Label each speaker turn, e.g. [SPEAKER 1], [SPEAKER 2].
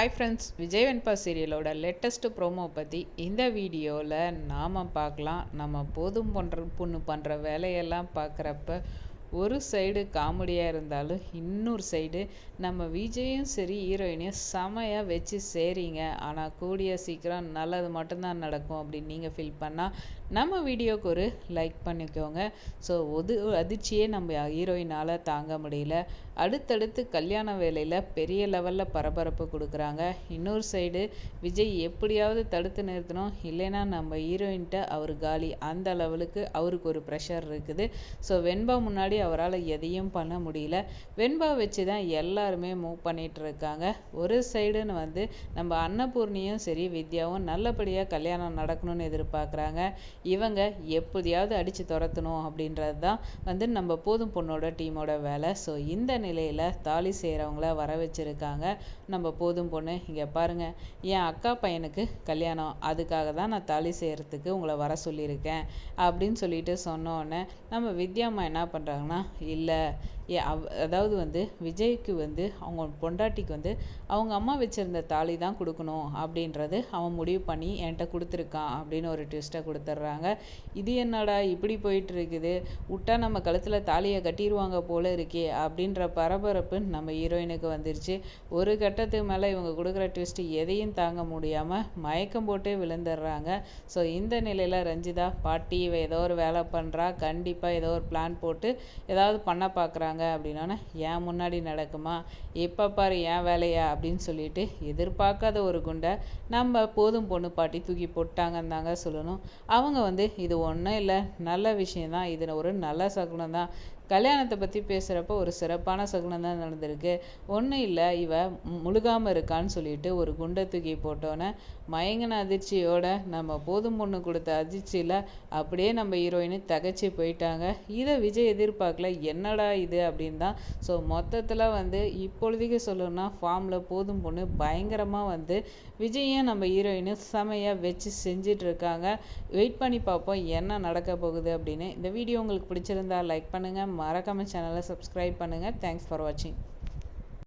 [SPEAKER 1] Hi friends Vijay Venba சீரியலோட latest promo பற்றி இந்த வீடியோவில் நாம் பார்க்கலாம். நம்ம போதும் பண்ணுற பொண்ணு பண்ணுற வேலையெல்லாம் பார்க்குறப்ப ஒரு சைடு காமெடியாக இருந்தாலும் இன்னொரு சைடு நம்ம விஜயும் சரி ஹீரோயினையும் செமையாக வச்சு சேரிங்க. ஆனால் கூடிய சீக்கிரம் நல்லது மட்டும்தான் நடக்கும் அப்படின்னு நீங்கள் ஃபீல் பண்ணால் நம்ம வீடியோக்கு ஒரு லைக் பண்ணிக்கோங்க. ஸோ ஒது அதிர்ச்சியே நம்ம ஹீரோயினால் தாங்க முடியல. அடுத்தடுத்து கல்யாண வேலையில் பெரிய லெவலில் பரபரப்பு கொடுக்குறாங்க. இன்னொரு சைடு விஜய் எப்படியாவது தடுத்து நிறுத்தணும். இல்லைன்னா நம்ம ஹீரோயின்கிட்ட அவர் காலி. அந்த லெவலுக்கு அவருக்கு ஒரு ப்ரெஷர் இருக்குது. ஸோ வெண்பா முன்னாடி அவரால் எதையும் பண்ண முடியல. வெண்பா வச்சு தான் எல்லாருமே மூவ் பண்ணிகிட்டு இருக்காங்க. ஒரு சைடுன்னு வந்து நம்ம அன்னபூர்ணியும் சரி வித்யாவும் நல்லபடியாக கல்யாணம் நடக்கணும்னு எதிர்பார்க்குறாங்க. இவங்க எப்படியாவது அடித்து துரத்தணும் அப்படின்றது தான் வந்து நம்ம போதும் பொண்ணோட டீமோட வேலை. ஸோ இந்த நிலையில் தாலி செய்கிறவங்கள வர வச்சுருக்காங்க. நம்ம போதும் பொண்ணு இங்கே பாருங்கள் என் அக்கா பையனுக்கு கல்யாணம். அதுக்காக தான் நான் தாலி செய்கிறதுக்கு உங்களை வர சொல்லியிருக்கேன் அப்படின்னு சொல்லிட்டு சொன்னோன்னே நம்ம வித்யாம்மா என்ன பண்ணுறாங்கன்னா இல்லை அதாவது வந்து விஜய்க்கு வந்து அவங்க பொண்டாட்டிக்கு வந்து அவங்க அம்மா வச்சுருந்த தாலி தான் கொடுக்கணும் அப்படின்றது அவன் முடிவு பண்ணி என்கிட்ட கொடுத்துருக்கான் அப்படின்னு ஒரு ட்விஸ்ட்டை கொடுத்துட்றாங்க இது என்னடா இப்படி போயிட்டு இருக்குது விட்டா நம்ம கழுத்தில் தாலியை கட்டிடுவாங்க போல இருக்கே அப்படின்ற பரபரப்பு நம்ம ஹீரோயினுக்கு வந்துருச்சு. ஒரு கட்டத்துக்கு மேலே இவங்க கொடுக்குற ட்விஸ்ட்டு எதையும் தாங்க முடியாமல் மயக்கம் போட்டே விழுந்துடுறாங்க ஸோ இந்த நிலையில் ரஞ்சிதா பாட்டி இவ ஏதோ ஒரு வேலை பண்ணுறா கண்டிப்பாக ஏதோ ஒரு பிளான் போட்டு ஏதாவது பண்ண பார்க்குறாங்க அப்படின்னா ஏன் முன்னாடி நடக்குமா? எப்போ பாரு ஏன் வேலையா? அப்படின்னு சொல்லிட்டு எதிர்பார்க்காத ஒரு குண்டை நம்ம போதும் பொண்ணு பாட்டி தூக்கி போட்டாங்கன்னு தாங்க சொல்லணும். அவங்க வந்து இது ஒன்றும் இல்லை. நல்ல விஷயந்தான் இது ஒரு நல்ல சகுனம் தான் கல்யாணத்தை பற்றி பேசுகிறப்ப ஒரு சிறப்பான சகுனம் தான் நடந்திருக்கு. ஒன்றும் இல்லை இவ முழுகாமல் இருக்கான்னு சொல்லிட்டு ஒரு குண்டை தூக்கி போட்டோன்னே மயங்கின அதிர்ச்சியோட நம்ம போதும் பொண்ணு கொடுத்த அதிர்ச்சியில் அப்படியே நம்ம ஹீரோயினு தகச்சு போயிட்டாங்க. இதை விஜய் எதிர்பார்க்கல என்னடா இது அப்படின்னு தான். ஸோ மொத்தத்தில் வந்து இப்பொழுதைக்கு சொல்லணும்னா ஃபார்மில் போதும் பொண்ணு பயங்கரமாக வந்து விஜயும் நம்ம ஹீரோயினு செமையாக வச்சு செஞ்சிட்ருக்காங்க வெயிட் பண்ணி பார்ப்போம் என்ன நடக்க போகுது அப்படின்னு. இந்த வீடியோ உங்களுக்கு பிடிச்சிருந்தா லைக் பண்ணுங்கள் மறக்காமல் சேனலை சப்ஸ்கிரைப் பண்ணுங்கள் தேங்க்ஸ் ஃபார் வாட்சிங்